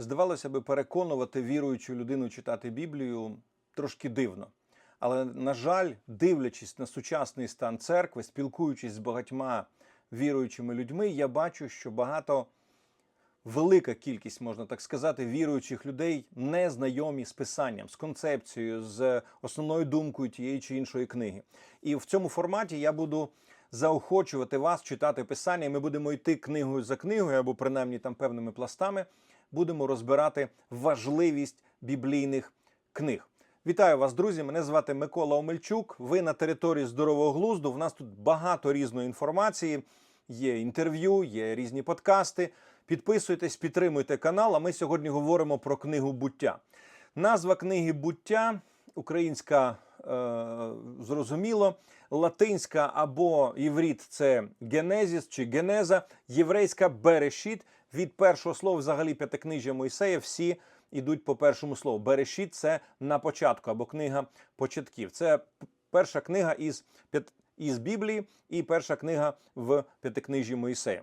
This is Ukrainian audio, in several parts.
Здавалося би, переконувати віруючу людину читати Біблію трошки дивно. Але, на жаль, дивлячись на сучасний стан церкви, спілкуючись з багатьма віруючими людьми, я бачу, що багато велика кількість, можна так сказати, віруючих людей не знайомі з писанням, з концепцією, з основною думкою тієї чи іншої книги. І в цьому форматі я буду заохочувати вас читати писання. і Ми будемо йти книгою за книгою, або принаймні там певними пластами. Будемо розбирати важливість біблійних книг. Вітаю вас, друзі! Мене звати Микола Омельчук. Ви на території здорового глузду. В нас тут багато різної інформації. Є інтерв'ю, є різні подкасти. Підписуйтесь, підтримуйте канал. А ми сьогодні говоримо про книгу буття. Назва книги буття українська е, зрозуміло, латинська або єврит це генезіс чи генеза, єврейська берешіт. Від першого слова, взагалі, п'ятикнижжя Мойсея, всі йдуть по першому слову. Берешіт це на початку або книга початків. Це перша книга із із Біблії і перша книга в п'ятикнижжі Моїсея.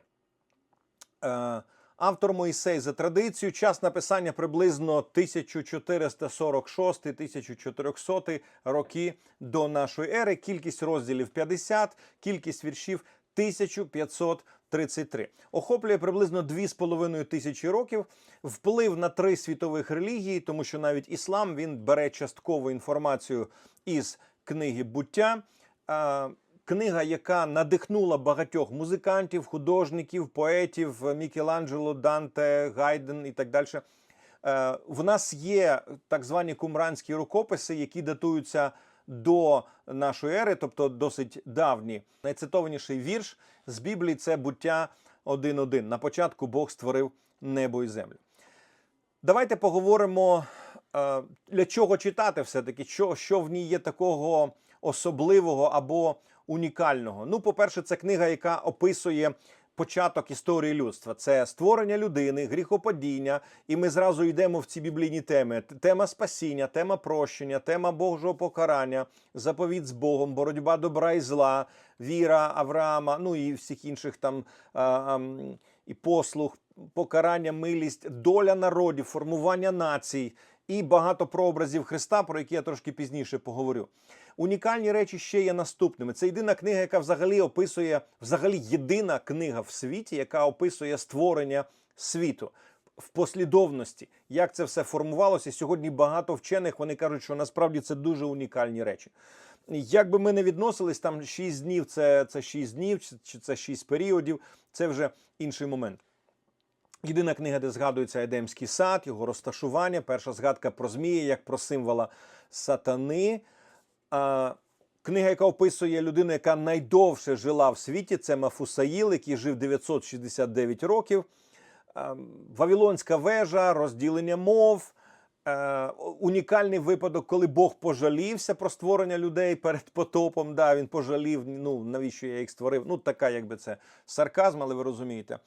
Е, Автор Моїсей за традицією, час написання приблизно 1446-1400 роки до нашої ери. Кількість розділів 50, кількість віршів 1533. Охоплює приблизно 2,5 тисячі років. Вплив на три світових релігії, тому що навіть іслам він бере часткову інформацію із книги буття. Книга, яка надихнула багатьох музикантів, художників, поетів Мікеланджело, Данте, Гайден і так далі. Е, В нас є так звані кумранські рукописи, які датуються до нашої ери, тобто досить давні. Найцитованіший вірш з Біблії це буття 1.1. На початку Бог створив небо і землю. Давайте поговоримо, е, для чого читати все-таки, що, що в ній є такого особливого або унікального. Ну, по-перше, це книга, яка описує початок історії людства. Це створення людини, гріхопадіння. І ми зразу йдемо в ці біблійні теми: тема спасіння, тема прощення, тема Божого покарання, заповідь з Богом, боротьба добра і зла, віра Авраама, ну і всіх інших там а, а, і послуг, покарання, милість, доля народів, формування націй і багато прообразів Христа, про які я трошки пізніше поговорю. Унікальні речі ще є наступними. Це єдина книга, яка взагалі описує, взагалі єдина книга в світі, яка описує створення світу в послідовності, як це все формувалося. Сьогодні багато вчених вони кажуть, що насправді це дуже унікальні речі. Як би ми не відносились, там 6 днів це, це 6 днів, чи- це 6 періодів, це вже інший момент. Єдина книга, де згадується Едемський сад, його розташування. Перша згадка про змії, як про символа сатани. Книга, яка описує людину, яка найдовше жила в світі, це Мафусаїл, який жив 969 років. Вавилонська вежа, розділення мов. Унікальний випадок, коли Бог пожалівся про створення людей перед потопом. Да, він пожалів, ну навіщо я їх створив. Ну, така, якби це сарказм, але ви розумієте.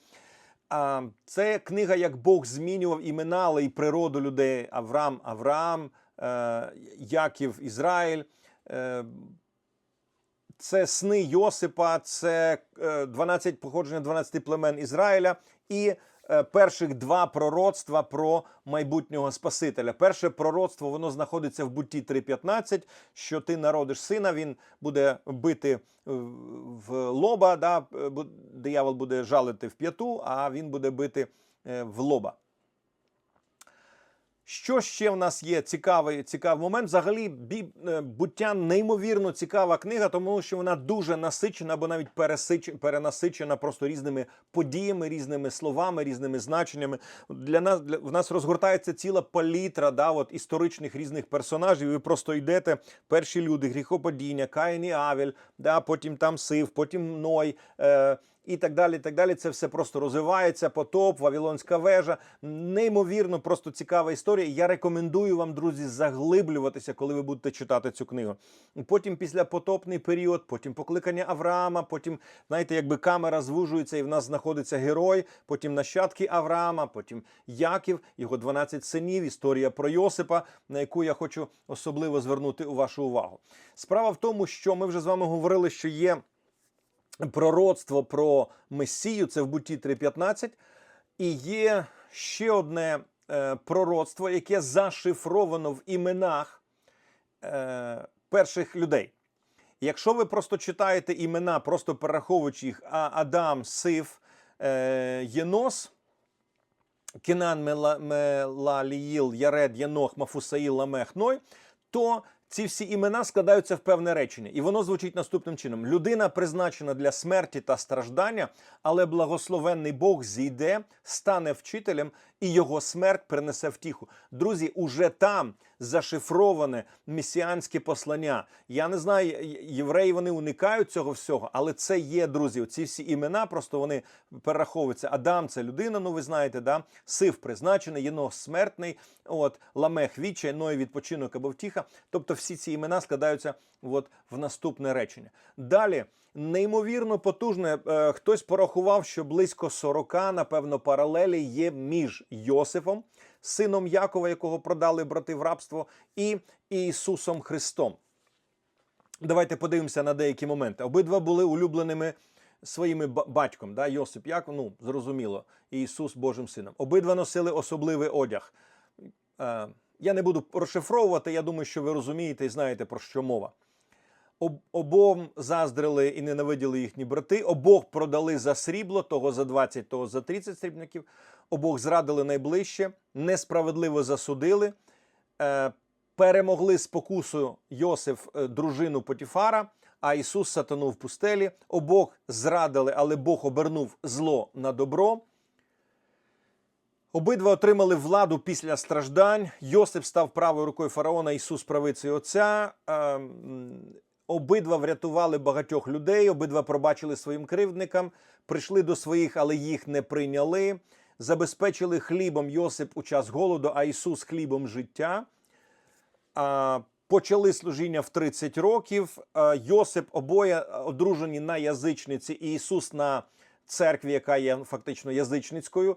Це книга, як Бог змінював імена, але і природу людей. Авраам, Авраам, е, Яків, Ізраїль. Е, це сни Йосипа, це е, 12 походження 12 племен Ізраїля і е, перших два пророцтва про майбутнього Спасителя. Перше пророцтво воно знаходиться в бутті 3.15, що ти народиш сина, він буде бити е, в лоба, да, е, диявол буде жалити в п'яту, а він буде бити е, в лоба. Що ще в нас є цікавий, цікавий момент? Взагалі, е, буття неймовірно цікава книга, тому що вона дуже насичена або навіть пересич, перенасичена просто різними подіями, різними словами, різними значеннями. Для нас для в нас розгортається ціла палітра да, от, історичних різних персонажів. Ви просто йдете перші люди, гріхопадіння, Каїн і Авель, да, потім там Сив, потім Ной. Е, і так далі. так далі. Це все просто розвивається. Потоп, Вавилонська вежа. Неймовірно, просто цікава історія. Я рекомендую вам, друзі, заглиблюватися, коли ви будете читати цю книгу. Потім після потопний період, потім покликання Авраама, потім, знаєте, якби камера звужується, і в нас знаходиться герой, потім нащадки Авраама, потім Яків, його 12 синів, історія про Йосипа, на яку я хочу особливо звернути вашу увагу. Справа в тому, що ми вже з вами говорили, що є пророцтво про Месію, це в Бутті 3.15. І є ще одне е, пророцтво, яке зашифровано в іменах е, перших людей. Якщо ви просто читаєте імена, просто перераховуючи їх, Адам, Сиф, е, Єнос, Мела- Мелаліїл, Яред, Єнох, Мафусаїл, Ламех, Ной, то ці всі імена складаються в певне речення. І воно звучить наступним чином: людина призначена для смерті та страждання, але благословенний Бог зійде, стане вчителем, і його смерть принесе втіху. Друзі, уже там зашифроване месіанське послання. Я не знаю, євреї вони уникають цього всього, але це є, друзі. Ці всі імена просто вони перераховуються. Адам це людина, ну ви знаєте, да? Сив призначений, Єнох смертний, от Ламех вічай, Ной відпочинок або втіха. Тобто всі ці імена складаються от, в наступне речення. Далі. Неймовірно потужне. Е, Хтось порахував, що близько 40, напевно, паралелі є між Йосифом, сином Якова, якого продали брати в рабство, і Ісусом Христом. Давайте подивимося на деякі моменти. Обидва були улюбленими своїми ба- батьком. Да? Йосип Яков, ну зрозуміло, Ісус Божим сином. Обидва носили особливий одяг. Е, Я не буду розшифровувати, я думаю, що ви розумієте і знаєте, про що мова. Об- Обом заздрили і ненавиділи їхні брати, обох продали за срібло, того за 20, того за 30 срібників, обох зрадили найближче, несправедливо засудили, е, перемогли спокусу Йосиф е, дружину Потіфара, а Ісус сатану в пустелі. Обох зрадили, але Бог обернув зло на добро. Обидва отримали владу після страждань. Йосип став правою рукою фараона, Ісус правицею Отця. Обидва врятували багатьох людей, обидва пробачили своїм кривдникам, прийшли до своїх, але їх не прийняли. Забезпечили хлібом Йосип у час голоду, а Ісус хлібом життя. Почали служіння в 30 років. Йосип обоє одружені на язичниці, і Ісус на церкві, яка є фактично язичницькою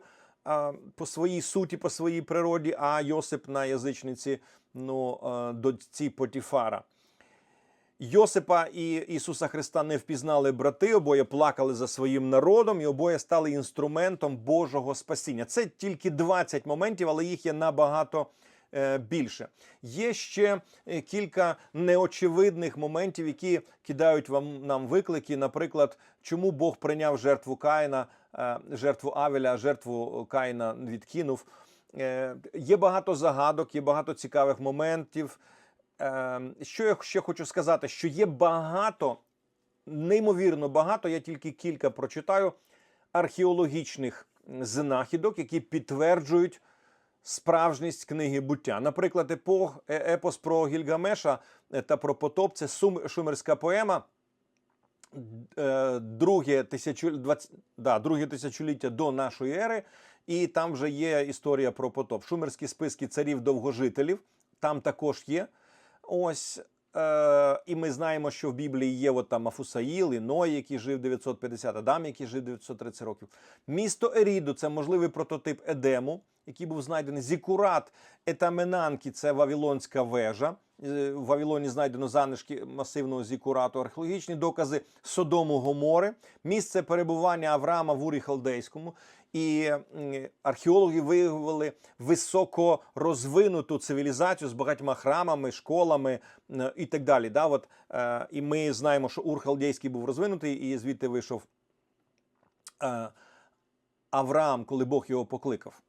по своїй суті, по своїй природі, а Йосип на язичниці ну, а, дочці Потіфара. Йосипа і Ісуса Христа не впізнали брати, обоє плакали за своїм народом, і обоє стали інструментом Божого спасіння. Це тільки 20 моментів, але їх є набагато е, більше. Є ще е, кілька неочевидних моментів, які кидають вам нам виклики. Наприклад, чому Бог прийняв жертву Каїна, е, жертву Авеля, жертву Каїна відкинув. Є багато загадок, є багато цікавих моментів. Е, Що я ще хочу сказати, що є багато, неймовірно багато, я тільки кілька прочитаю археологічних знахідок, які підтверджують справжність книги буття. Наприклад, е- епос про Гільгамеша е, та про потоп це шумерська поема. е, друге тисячоліття до нашої ери, і там вже є історія про потоп. Шумерські списки царів довгожителів там також є. Ось. Е, і ми знаємо, що в Біблії є от там Мафусаїл, і Ной, який жив 950, Адам, який жив 930 років. Місто Еріду це можливий прототип Едему, який був знайдений. Зікурат Етаменанки це Вавилонська вежа. Е, В Вавилоні знайдено залишки масивного зікурату, археологічні докази Содому Гомори, місце перебування Авраама в Урі Халдейському. І археологи виявили високо розвинуту цивілізацію з багатьма храмами, школами і так далі. Да, от, е, і ми знаємо, що Ур Халдейський був розвинутий, і звідти вийшов е, Авраам, коли Бог його покликав.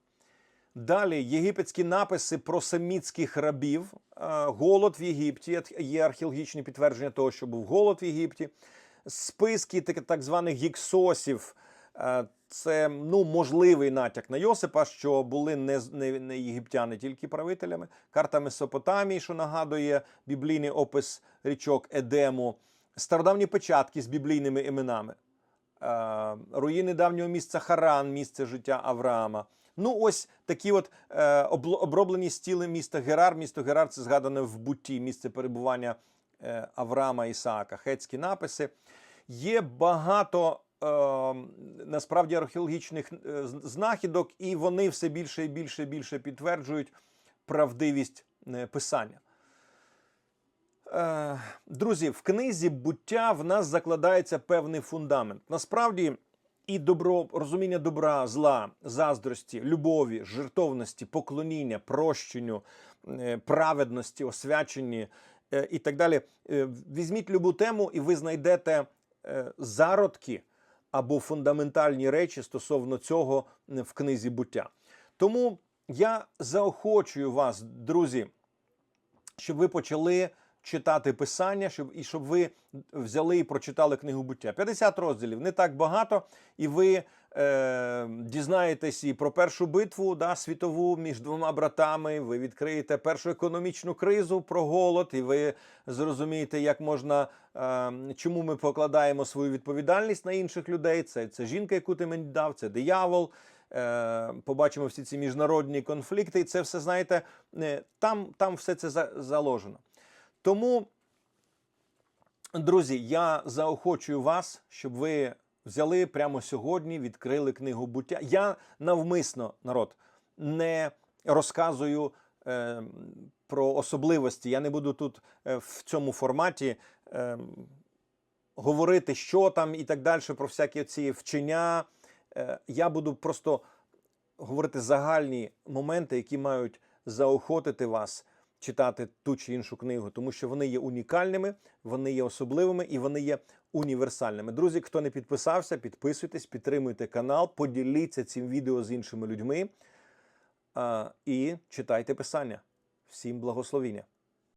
Далі єгипетські написи про семітських рабів, е, голод в Єгипті. Є археологічні підтвердження того, що був голод в Єгипті. Списки так, званих гіксосів. е, Це ну, можливий натяк на Йосипа, що були не, не, не єгиптяни, тільки правителями. Карта Месопотамії, що нагадує біблійний опис річок Едему, стародавні печатки з біблійними іменами е, руїни давнього місця Харан, місце життя Авраама. Ну, ось такі от е, оброблені стіли міста Герар. Місто Герар це згадане в бутті, місце перебування е, Авраама Ісаака, хетські написи. Є багато е, насправді археологічних е, знахідок, і вони все більше і більше і більше підтверджують правдивість е, писання. Е, Друзі, в книзі буття в нас закладається певний фундамент. Насправді, і добро, розуміння добра, зла, заздрості, любові, жертовності, поклоніння, прощенню, е, праведності, освяченні е, і так далі. Е, Візьміть любу тему, і ви знайдете зародки або фундаментальні речі стосовно цього в книзі буття. Тому я заохочую вас, друзі, щоб ви почали читати писання, щоб і щоб ви взяли і прочитали книгу буття. 50 розділів не так багато, і ви е, дізнаєтесь і про першу битву да, світову між двома братами. Ви відкриєте першу економічну кризу про голод, і ви зрозумієте, як можна е, чому ми покладаємо свою відповідальність на інших людей. Це, це жінка, яку ти мені дав, це диявол. Е, побачимо всі ці міжнародні конфлікти, і це все знаєте, е, там, там все це за- заложено. Тому, друзі, я заохочую вас, щоб ви взяли прямо сьогодні, відкрили книгу буття. Я навмисно, народ, не розказую е, про особливості. Я не буду тут е, в цьому форматі. Е, Говорити, що там і так далі, про всякі ці вчення. Е, Я буду просто говорити загальні моменти, які мають заохотити вас читати ту чи іншу книгу, тому що вони є унікальними, вони є особливими і вони є універсальними. Друзі, хто не підписався, підписуйтесь, підтримуйте канал, поділіться цим відео з іншими людьми і читайте писання. Всім благословіння!